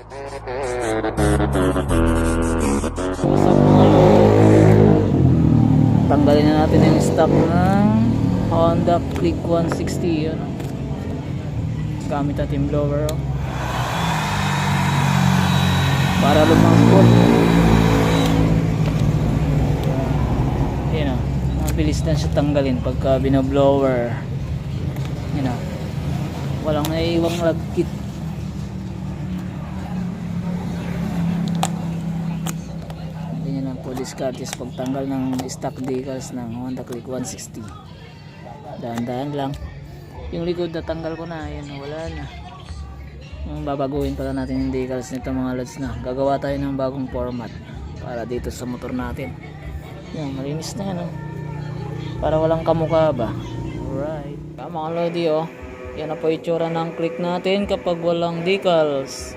Lord? Tanggalin na natin yung stock ng Honda Click 160 yun. Gamit natin blower oh. Para lumangkot. Yun oh. Mabilis na siya tanggalin pagka binoblower. Yun oh. Walang naiiwang lagkit. Po discartes pagtanggal ng stock decals ng Honda Click 160. Dahan-dahan lang. Yung likod natanggal ko na, ayun, wala na. Yung babaguhin pala natin yung decals nito mga lods na. Gagawa tayo ng bagong format para dito sa motor natin. Yan, malinis na yan oh. Para walang kamukha ba? Alright. Ah, mga lodi oh. Yan na po itsura ng click natin kapag walang decals.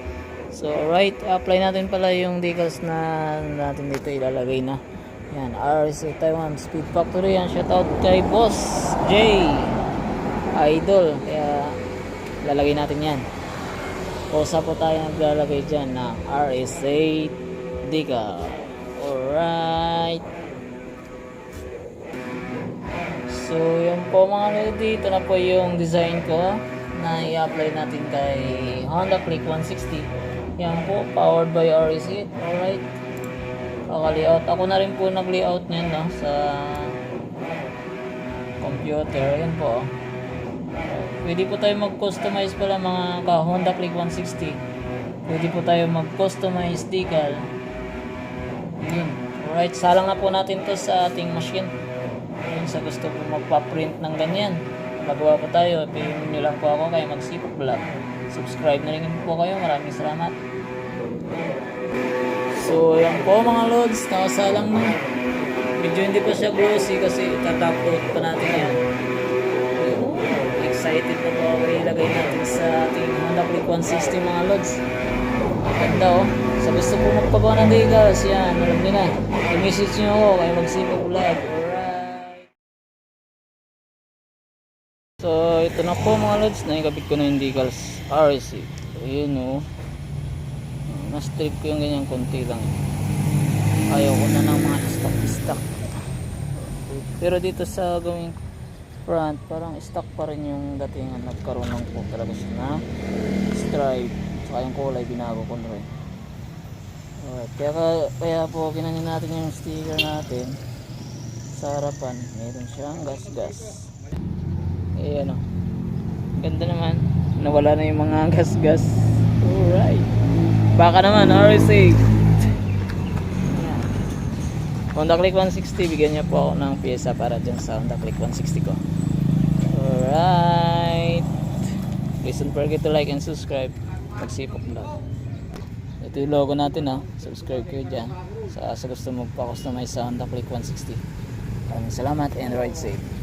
So, alright, apply natin pala yung decals na natin dito ilalagay na. Yan, RC Taiwan Speed Factory. Yan, shoutout kay Boss J. Idol. Kaya, lalagay natin yan. Posa po tayo naglalagay dyan ng RSA decal. Alright. So, yun po mga lodi. Ito na po yung design ko na i-apply natin kay Honda Click 160. Yan po, powered by REC. Alright. Paka-layout. Ako na rin po nag-layout niyan no, sa computer. Yan po. Pwede po tayo mag-customize pala mga ka Honda Click 160. Pwede po tayo mag-customize decal. Yun. Alright, salang na po natin to sa ating machine. Yun, sa gusto po magpa-print ng ganyan. Magawa po tayo. PM nyo lang po ako kay Magsipag Vlog. Subscribe na rin po kayo. Maraming salamat. So, yan po mga lods. Nakasalang na. Medyo hindi pa siya glossy kasi tatap coat pa natin yan. Excited na po ako ilagay natin sa ating Honda Click 160 mga lods. Ganda oh. Sa gusto po magpagawa ng decals, yan, alam niyo na. I-message niyo ako kay Magsipag Vlog. So, ito na po mga lods. Naikabit ko na yung decals. RC. Ayun oh. Na-strip ko yung ganyan konti lang. Ayaw ko na ng mga stock-stock. Pero dito sa gawing front, parang stock pa rin yung datingan. Nagkaroon ng po talaga siya na stripe. Saka yung kulay, binago ko na rin. Alright, kaya, ka- kaya po ginanin natin yung sticker natin sa harapan. Meron siyang gas-gas. Ayan o. Ganda naman. Nawala na yung mga gas-gas. Alright. Baka naman, RSA. Honda Click 160, bigyan niya po ako ng pyesa para dyan sa Honda Click 160 ko. Alright. Please don't forget to like and subscribe. Magsipok vlog. Ito yung logo natin ha. Subscribe kayo dyan. Sa, sa gusto mo pa-customize sa Honda Click 160. Maraming salamat and ride safe.